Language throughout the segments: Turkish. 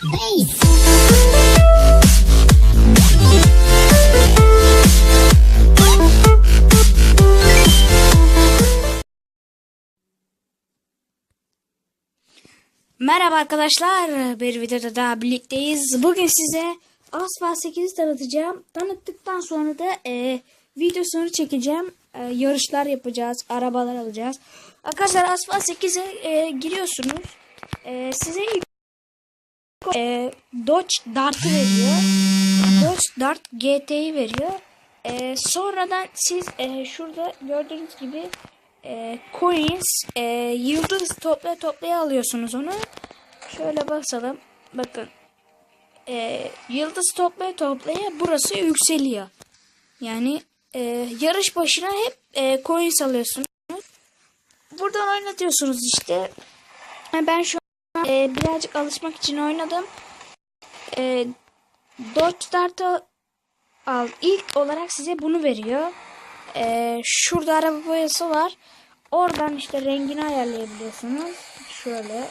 Merhaba arkadaşlar. Bir videoda daha birlikteyiz. Bugün size Asphalt 8'i tanıtacağım. Tanıttıktan sonra da e, videosunu çekeceğim. E, yarışlar yapacağız. Arabalar alacağız. Arkadaşlar Asphalt 8'e e, giriyorsunuz. E, size e, Dodge Dart'ı veriyor. Dodge Dart GT'yi veriyor. E, sonradan siz e, şurada gördüğünüz gibi e, coins e, yıldız toplaya toplaya alıyorsunuz onu. Şöyle basalım. Bakın. E, yıldız toplaya toplaya burası yükseliyor. Yani e, yarış başına hep e, coins alıyorsunuz. Buradan oynatıyorsunuz işte. Ben şu e, birazcık alışmak için oynadım. E, Dodge Dart'ı al. İlk olarak size bunu veriyor. Ee, şurada araba boyası var. Oradan işte rengini ayarlayabiliyorsunuz. Şöyle.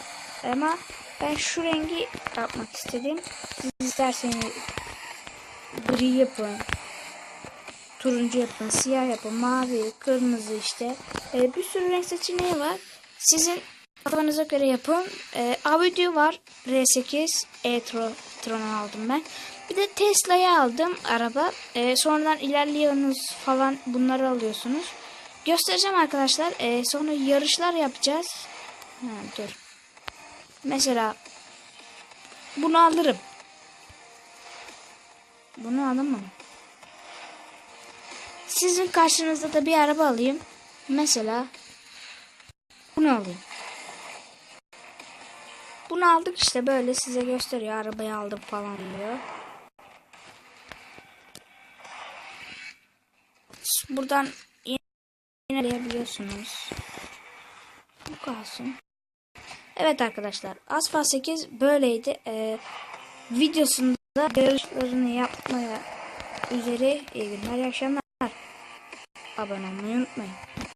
Ama ben şu rengi yapmak istedim. Siz isterseniz gri yapın. Turuncu yapın, siyah yapın, mavi, kırmızı işte. Ee, bir sürü renk seçeneği var. Sizin kafanıza göre yapın. Ee, Audi var. R8 e-tron aldım ben. Bir de Tesla'yı aldım araba. Ee, sonradan ilerliyorsunuz falan bunları alıyorsunuz. Göstereceğim arkadaşlar. Ee, sonra yarışlar yapacağız. Ha, dur. Mesela bunu alırım. Bunu mı? Sizin karşınızda da bir araba alayım. Mesela bunu alayım. Bunu aldık işte böyle size gösteriyor. Arabayı aldım falan diyor. Buradan inebiliyorsunuz. Bu kalsın. Evet arkadaşlar. Asfalt 8 böyleydi. Ee, videosunda yarışlarını yapmaya üzere iyi günler, iyi akşamlar. Abone olmayı unutmayın.